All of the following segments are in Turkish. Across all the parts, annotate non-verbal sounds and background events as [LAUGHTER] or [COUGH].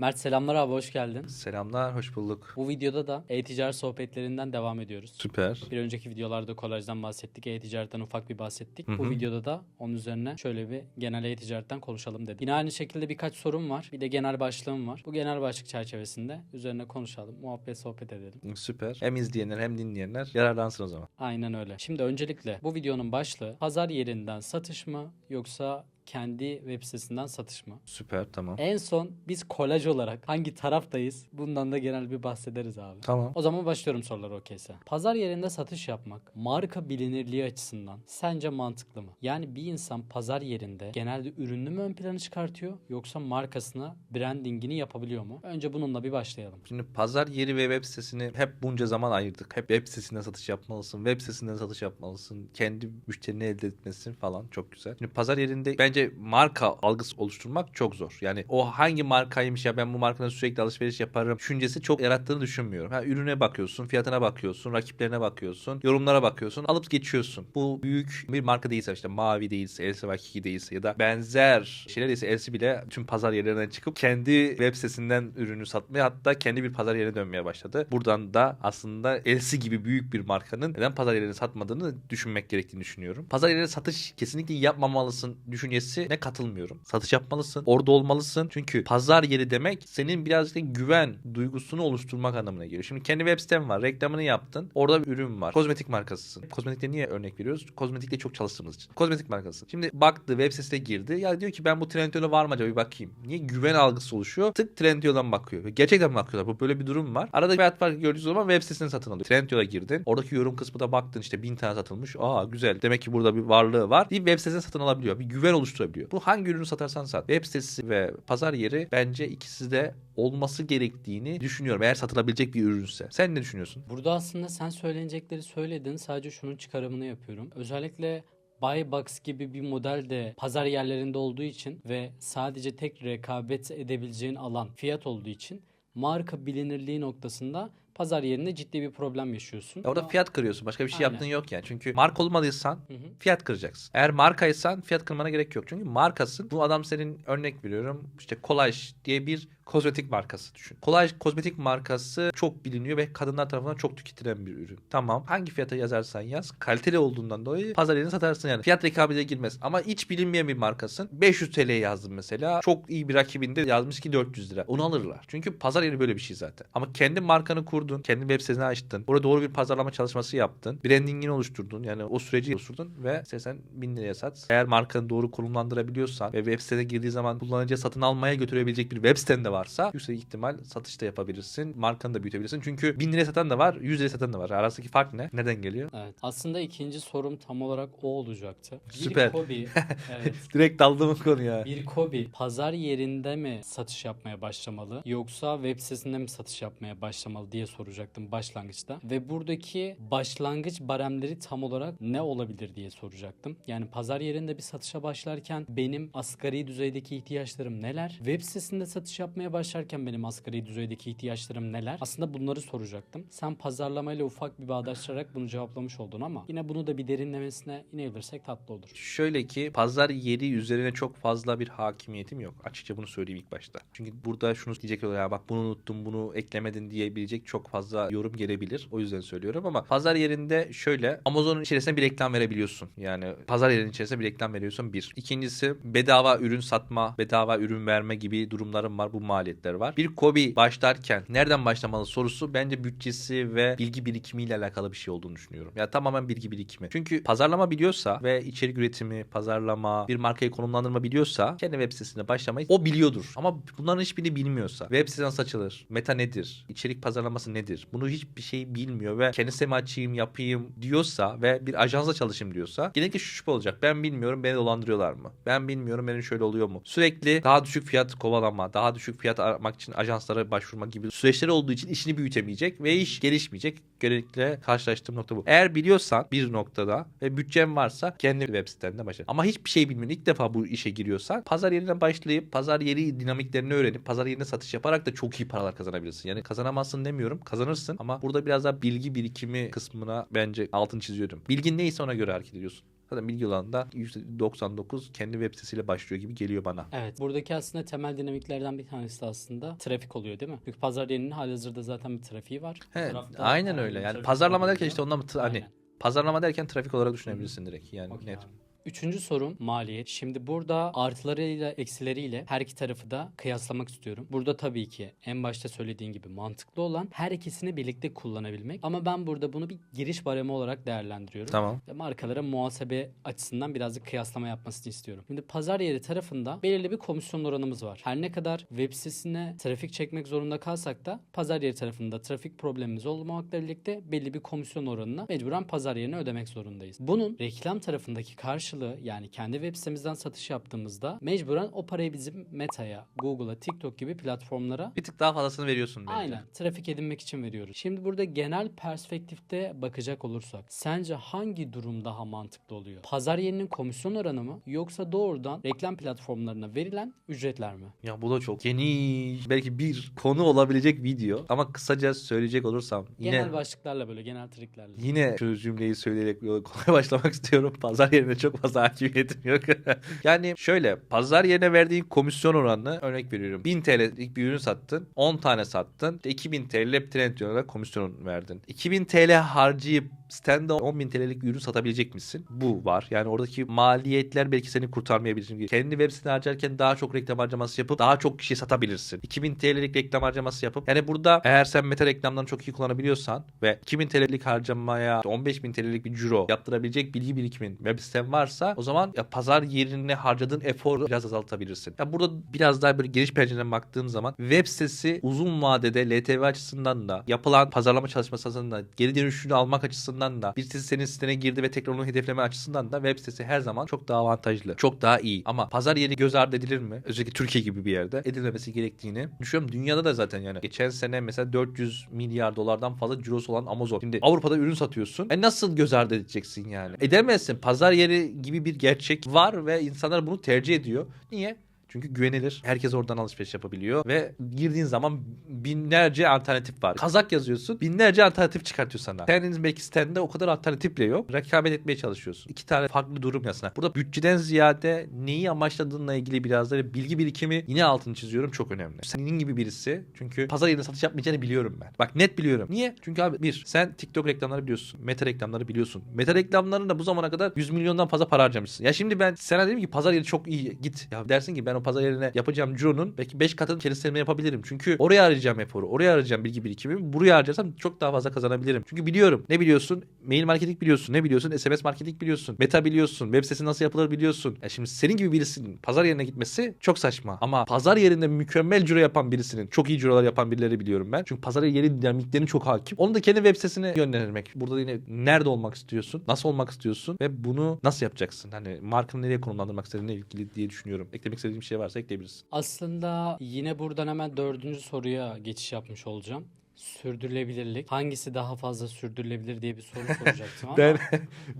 Mert selamlar abi hoş geldin. Selamlar, hoş bulduk. Bu videoda da e-ticaret sohbetlerinden devam ediyoruz. Süper. Bir önceki videolarda kolajdan bahsettik, e-ticaretten ufak bir bahsettik. Hı Bu hı. videoda da onun üzerine şöyle bir genel e-ticaretten konuşalım dedik. Yine aynı şekilde birkaç sorum var. Bir de genel başlığım var. Bu genel başlık çerçevesinde üzerine konuşalım, muhabbet sohbet edelim. Süper. Hem izleyenler hem dinleyenler yararlansın o zaman. Aynen öyle. Şimdi öncelikle bu videonun başlığı pazar yerinden satış mı yoksa kendi web sitesinden satış mı? Süper, tamam. En son biz kolaj olarak hangi taraftayız? Bundan da genel bir bahsederiz abi. Tamam. O zaman başlıyorum sorular okeyse. Pazar yerinde satış yapmak marka bilinirliği açısından sence mantıklı mı? Yani bir insan pazar yerinde genelde ürünü mü ön plana çıkartıyor yoksa markasına brandingini yapabiliyor mu? Önce bununla bir başlayalım. Şimdi pazar yeri ve web sitesini hep bunca zaman ayırdık. Hep web sitesinden satış yapmalısın, web sitesinden satış yapmalısın, kendi müşterini elde etmesin falan çok güzel. Şimdi pazar yerinde bence marka algısı oluşturmak çok zor. Yani o hangi markaymış ya ben bu markadan sürekli alışveriş yaparım düşüncesi çok yarattığını düşünmüyorum. Ha, ürüne bakıyorsun, fiyatına bakıyorsun, rakiplerine bakıyorsun, yorumlara bakıyorsun, alıp geçiyorsun. Bu büyük bir marka değilse işte mavi değilse, Elsa Vakiki değilse ya da benzer şeyler değilse Elsi bile tüm pazar yerlerinden çıkıp kendi web sitesinden ürünü satmaya hatta kendi bir pazar yerine dönmeye başladı. Buradan da aslında Elsi gibi büyük bir markanın neden pazar yerine satmadığını düşünmek gerektiğini düşünüyorum. Pazar yerine satış kesinlikle yapmamalısın düşüncesine katılmıyorum. Satış yapmalısın, orada olmalısın. Çünkü pazar yeri demek senin birazcık güven duygusunu oluşturmak anlamına geliyor. Şimdi kendi web siten var, reklamını yaptın. Orada bir ürün var. Kozmetik markasısın. Kozmetikte niye örnek veriyoruz? Kozmetikte çok çalıştığımız için. Kozmetik markası. Şimdi baktı web sitesine girdi. Ya diyor ki ben bu Trendyol'a var mı acaba bir bakayım. Niye güven algısı oluşuyor? Tık Trendyol'dan bakıyor. Gerçekten bakıyorlar. Bu böyle bir durum var. Arada fiyat farkı gördüğü zaman web sitesine satın alıyor. Trendyol'a girdin. Oradaki yorum kısmına baktın işte bin tane satılmış. Aa güzel. Demek ki burada bir varlığı var. Bir web sitesine satın alabiliyor. Bir güven oluşturabiliyor. Bu hangi ürünü satarsan sat. Web sitesi ve pazar yeri bence ikisi de olması gerektiğini düşünüyorum. Eğer satılabilecek bir ürünse. Sen ne düşünüyorsun? Burada aslında sen söylenecekleri söyledin. Sadece şunun çıkarımını yapıyorum. Özellikle Buy Box gibi bir model de pazar yerlerinde olduğu için ve sadece tek rekabet edebileceğin alan fiyat olduğu için marka bilinirliği noktasında pazar yerinde ciddi bir problem yaşıyorsun. Orada Ama- fiyat kırıyorsun. Başka bir şey Aynen. yaptığın yok yani. Çünkü marka Hı hı. fiyat kıracaksın. Eğer markaysan fiyat kırmana gerek yok. Çünkü markasın. Bu adam senin örnek veriyorum. işte Kolaj diye bir kozmetik markası düşün. Kolaj kozmetik markası çok biliniyor ve kadınlar tarafından çok tüketilen bir ürün. Tamam. Hangi fiyata yazarsan yaz. Kaliteli olduğundan dolayı pazar yerine satarsın yani. Fiyat rekabete girmez. Ama hiç bilinmeyen bir markasın. 500 TL'ye yazdın mesela. Çok iyi bir rakibinde yazmış ki 400 lira. Onu alırlar. Çünkü pazar yeri böyle bir şey zaten. Ama kendi markanı kurdun. Kendi web sitesini açtın. Orada doğru bir pazarlama çalışması yaptın. Brandingini oluşturdun. Yani o süreci oluşturdun ve sen 1000 liraya sat. Eğer markanı doğru konumlandırabiliyorsan ve web sitene girdiği zaman kullanıcıya satın almaya götürebilecek bir web siten de varsa yüksek ihtimal satış da yapabilirsin. Markanı da büyütebilirsin. Çünkü 1000 liraya satan da var, 100 liraya satan da var. Arasındaki fark ne? Nereden geliyor? Evet. Aslında ikinci sorum tam olarak o olacaktı. Bir Süper. Kobi, [LAUGHS] evet. Direkt daldım konuya. Bir Kobi pazar yerinde mi satış yapmaya başlamalı yoksa web sitesinde mi satış yapmaya başlamalı diye soracaktım başlangıçta. Ve buradaki başlangıç baremleri tam olarak ne olabilir diye soracaktım. Yani pazar yerinde bir satışa başlarken benim asgari düzeydeki ihtiyaçlarım neler? Web sitesinde satış yapmaya başlarken benim asgari düzeydeki ihtiyaçlarım neler? Aslında bunları soracaktım. Sen pazarlamayla ufak bir bağdaştırarak bunu cevaplamış oldun ama yine bunu da bir derinlemesine inebilirsek tatlı olur. Şöyle ki pazar yeri üzerine çok fazla bir hakimiyetim yok. Açıkça bunu söyleyeyim ilk başta. Çünkü burada şunu diyecek oluyor ya bak bunu unuttum bunu eklemedin diyebilecek çok fazla yorum gelebilir. O yüzden söylüyorum ama pazar yerinde şöyle Amazon'un içerisine bir reklam verebiliyorsun. Yani pazar yerinin içerisine bir reklam veriyorsun bir. İkincisi bedava ürün satma, bedava ürün verme gibi durumlarım var. Bu maliyetler var. Bir kobi başlarken nereden başlamalı sorusu bence bütçesi ve bilgi birikimiyle alakalı bir şey olduğunu düşünüyorum. Ya tamamen bilgi birikimi. Çünkü pazarlama biliyorsa ve içerik üretimi, pazarlama, bir markayı konumlandırma biliyorsa kendi web sitesine başlamayı o biliyordur. Ama bunların hiçbirini bilmiyorsa web sitesi nasıl açılır? Meta nedir? İçerik pazarlaması nedir? Bunu hiçbir şey bilmiyor ve kendisi mi açayım, yapayım diyorsa ve bir ajansla çalışayım diyorsa genellikle şu şüphe olacak. Ben bilmiyorum beni dolandırıyorlar mı? Ben bilmiyorum benim şöyle oluyor mu? Sürekli daha düşük fiyat kovalama, daha düşük fiyat aramak için ajanslara başvurma gibi süreçleri olduğu için işini büyütemeyecek ve iş gelişmeyecek. Genellikle karşılaştığım nokta bu. Eğer biliyorsan bir noktada ve bütçen varsa kendi web sitende başla. Ama hiçbir şey bilmiyorsun. ilk defa bu işe giriyorsan pazar yerine başlayıp pazar yeri dinamiklerini öğrenip pazar yerine satış yaparak da çok iyi paralar kazanabilirsin. Yani kazanamazsın demiyorum. Kazanırsın ama burada biraz daha bilgi birikimi kısmına bence altını çiziyorum. Bilgin neyse ona göre hareket ediyorsun. Zaten bilgi alanında %99 kendi web sitesiyle başlıyor gibi geliyor bana. Evet. Buradaki aslında temel dinamiklerden bir tanesi de aslında trafik oluyor değil mi? Çünkü pazar yerinin halihazırda zaten bir trafiği var. He, aynen öyle. Yani pazarlama oluyor. derken işte ondan mı- hani Aynen. pazarlama derken trafik olarak düşünebilirsin direkt. Yani Okey net. abi. Üçüncü sorum maliyet. Şimdi burada artılarıyla eksileriyle her iki tarafı da kıyaslamak istiyorum. Burada tabii ki en başta söylediğin gibi mantıklı olan her ikisini birlikte kullanabilmek. Ama ben burada bunu bir giriş baremi olarak değerlendiriyorum. Tamam. Ve markalara muhasebe açısından birazcık kıyaslama yapmasını istiyorum. Şimdi pazar yeri tarafında belirli bir komisyon oranımız var. Her ne kadar web sitesine trafik çekmek zorunda kalsak da pazar yeri tarafında trafik problemimiz olmamakla birlikte belli bir komisyon oranına mecburen pazar yerine ödemek zorundayız. Bunun reklam tarafındaki karşılığı yani kendi web sitemizden satış yaptığımızda mecburen o parayı bizim Meta'ya, Google'a, TikTok gibi platformlara Bir tık daha fazlasını veriyorsun bence. Aynen. Trafik edinmek için veriyoruz. Şimdi burada genel perspektifte bakacak olursak sence hangi durum daha mantıklı oluyor? Pazar yerinin komisyon oranı mı yoksa doğrudan reklam platformlarına verilen ücretler mi? Ya bu da çok geniş. Belki bir konu olabilecek video. Ama kısaca söyleyecek olursam yine Genel başlıklarla böyle genel triklerle. Yine şu cümleyi söyleyerek kolay [LAUGHS] başlamak istiyorum. Pazar yerine çok fazla hakimiyetim yok. [LAUGHS] yani şöyle pazar yerine verdiğin komisyon oranını örnek veriyorum. 1000 TL'lik bir ürün sattın. 10 tane sattın. İşte 2000 TL trend olarak komisyon verdin. 2000 TL harcayıp Stende 10.000 TL'lik bir ürün satabilecek misin? Bu var. Yani oradaki maliyetler belki seni kurtarmayabilir. Kendi web siteni harcarken daha çok reklam harcaması yapıp daha çok kişiye satabilirsin. 2000 TL'lik reklam harcaması yapıp yani burada eğer sen meta reklamlarını çok iyi kullanabiliyorsan ve 2000 TL'lik harcamaya 15.000 TL'lik bir ciro yaptırabilecek bilgi birikimin web siten varsa o zaman ya pazar yerine harcadığın eforu biraz azaltabilirsin. Ya burada biraz daha böyle geniş pencereden baktığım zaman web sitesi uzun vadede LTV açısından da yapılan pazarlama çalışması açısından da geri dönüşünü almak açısından da birisi senin sitene girdi ve tekrar onu hedefleme açısından da web sitesi her zaman çok daha avantajlı. Çok daha iyi. Ama pazar yeri göz ardı edilir mi? Özellikle Türkiye gibi bir yerde edilmemesi gerektiğini düşünüyorum. Dünyada da zaten yani. Geçen sene mesela 400 milyar dolardan fazla cirosu olan Amazon. Şimdi Avrupa'da ürün satıyorsun. E nasıl göz ardı edeceksin yani? Edemezsin. Pazar yeri gibi bir gerçek var ve insanlar bunu tercih ediyor. Niye? Çünkü güvenilir. Herkes oradan alışveriş yapabiliyor ve girdiğin zaman binlerce alternatif var. Kazak yazıyorsun. Binlerce alternatif çıkartıyor sana. Senin belki sitende o kadar alternatif bile yok. Rekabet etmeye çalışıyorsun. İki tane farklı durum yazına. Burada bütçeden ziyade neyi amaçladığınla ilgili biraz da bilgi birikimi yine altını çiziyorum çok önemli. Senin gibi birisi çünkü pazar yerine satış yapmayacağını biliyorum ben. Bak net biliyorum. Niye? Çünkü abi bir sen TikTok reklamları biliyorsun. Meta reklamları biliyorsun. Meta reklamlarında bu zamana kadar 100 milyondan fazla para harcamışsın. Ya şimdi ben sana dedim ki pazar yeri çok iyi git. Ya dersin ki ben o pazar yerine yapacağım cironun belki 5 katını kendisine yapabilirim. Çünkü oraya arayacağım eforu. Oraya arayacağım bilgi birikimimi. Buraya harcarsam çok daha fazla kazanabilirim. Çünkü biliyorum. Ne biliyorsun? Mail marketing biliyorsun. Ne biliyorsun? SMS marketing biliyorsun. Meta biliyorsun. Web sitesi nasıl yapılır biliyorsun. Ya şimdi senin gibi birisinin pazar yerine gitmesi çok saçma. Ama pazar yerinde mükemmel ciro yapan birisinin çok iyi cirolar yapan birileri biliyorum ben. Çünkü pazar yeri dinamiklerine çok hakim. Onu da kendi web sitesine yönlendirmek. Burada yine nerede olmak istiyorsun? Nasıl olmak istiyorsun? Ve bunu nasıl yapacaksın? Hani markanı nereye konumlandırmak istediğine ilgili diye düşünüyorum. Eklemek istediğim bir şey varsa ekleyebilirsin. Aslında yine buradan hemen dördüncü soruya geçiş yapmış olacağım. Sürdürülebilirlik. Hangisi daha fazla sürdürülebilir diye bir soru soracaktım [LAUGHS] ama. Ben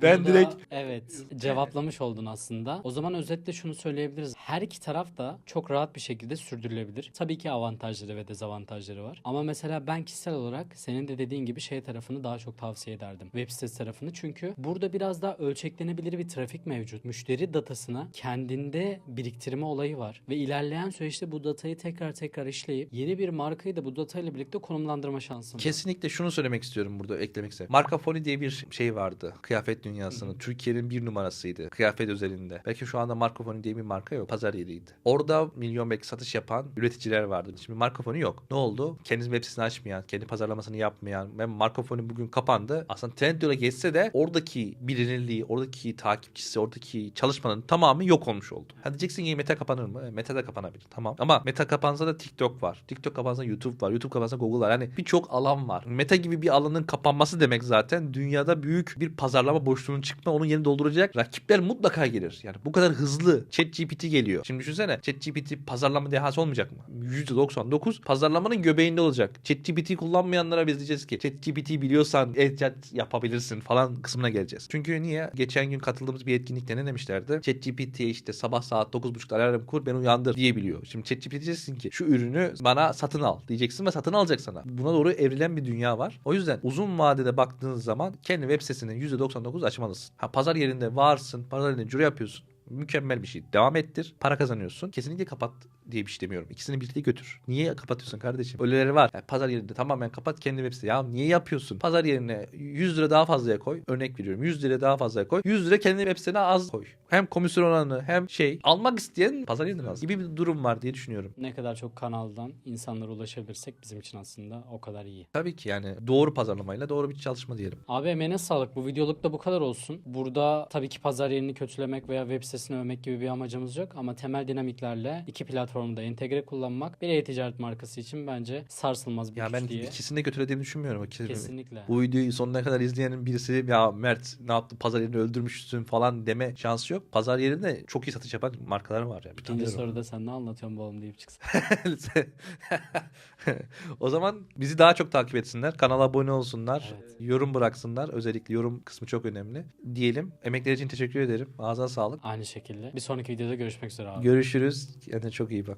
ben Burada, direkt evet cevaplamış oldun aslında. O zaman özetle şunu söyleyebiliriz. Her iki taraf da çok rahat bir şekilde sürdürülebilir. Tabii ki avantajları ve dezavantajları var. Ama mesela ben kişisel olarak senin de dediğin gibi şey tarafını daha çok tavsiye ederdim. Web sitesi tarafını. Çünkü burada biraz daha ölçeklenebilir bir trafik mevcut. Müşteri datasını kendinde biriktirme olayı var. Ve ilerleyen süreçte bu datayı tekrar tekrar işleyip yeni bir markayı da bu datayla birlikte konumlandırma şansın var. Kesinlikle şunu söylemek istiyorum burada eklemek istedim. Marka Foni diye bir şey vardı. Kıyafet dünyasının. Türkiye'nin bir numarasıydı. Kıyafet özelinde. Belki şu anda Marka Foni diye bir marka yok. Pazar yeriydi. Orada milyon belki satış yapan üreticiler vardı. Şimdi Marka Foni yok. Ne oldu? Kendi web sitesini açmayan, kendi pazarlamasını yapmayan ve Marka Foni bugün kapandı. Aslında Trendyol'a geçse de oradaki bilinirliği, oradaki takipçisi, oradaki çalışmanın tamamı yok olmuş oldu. Ha diyeceksin ki Meta kapanır mı? E, Meta da kapanabilir. Tamam. Ama Meta kapansa da TikTok var. TikTok kapansa YouTube var. YouTube kapansa Google var. Yani birçok alan var. Meta gibi bir alanın kapanması demek zaten dünyada büyük bir pazarlama boşluğunun çıkma onun yerini dolduracak rakipler mutlaka gelir. Yani bu kadar hızlı ChatGPT geliyor. Şimdi düşünsene ChatGPT pazarlama dehası olmayacak mı? %99 pazarlamanın göbeğinde olacak. ChatGPT kullanmayanlara biz diyeceğiz ki ChatGPT biliyorsan e-chat yapabilirsin falan kısmına geleceğiz. Çünkü niye? Geçen gün katıldığımız bir etkinlikte ne demişlerdi? ChatGPT işte sabah saat 9.30'da alarm kur beni uyandır diyebiliyor. Şimdi ChatGPT diyeceksin ki şu ürünü bana satın al diyeceksin ve satın alacak sana. Buna doğru evrilen bir dünya var. O yüzden uzun vadede baktığınız zaman kendi web sitesinin %99 açmalısın. Ha, pazar yerinde varsın, pazar yerinde cüre yapıyorsun. Mükemmel bir şey. Devam ettir. Para kazanıyorsun. Kesinlikle kapat diye bir şey demiyorum. İkisini birlikte götür. Niye kapatıyorsun kardeşim? Öyleleri var. Yani pazar yerinde tamamen kapat kendi web sitesi. Ya niye yapıyorsun? Pazar yerine 100 lira daha fazlaya koy. Örnek veriyorum. 100 lira daha fazlaya koy. 100 lira kendi web sitene az koy. Hem komisyon oranı hem şey almak isteyen pazar yerinden az gibi bir durum var diye düşünüyorum. Ne kadar çok kanaldan insanlara ulaşabilirsek bizim için aslında o kadar iyi. Tabii ki yani doğru pazarlamayla doğru bir çalışma diyelim. Abi emeğine sağlık. Bu videoluk da bu kadar olsun. Burada tabii ki pazar yerini kötülemek veya web sitesini övmek gibi bir amacımız yok. Ama temel dinamiklerle iki platformu da entegre kullanmak bir e-ticaret markası için bence sarsılmaz bir Ya ben diye. ikisini de kötülediğimi düşünmüyorum. Kesinlikle. Bu videoyu sonuna kadar izleyenin birisi ya Mert ne yaptı pazar yerini öldürmüşsün falan deme şansı yok. Pazar yerinde çok iyi satış yapan markalar var ya. İkinci soruda sen ne anlatıyorsun oğlum deyip çıksa. [LAUGHS] o zaman bizi daha çok takip etsinler. Kanala abone olsunlar. Evet. Yorum bıraksınlar. Özellikle yorum kısmı çok önemli. Diyelim. Emekleri için teşekkür ederim. Ağzına sağlık. Aynı şekilde. Bir sonraki videoda görüşmek üzere abi. Görüşürüz. Kendine çok iyi bak.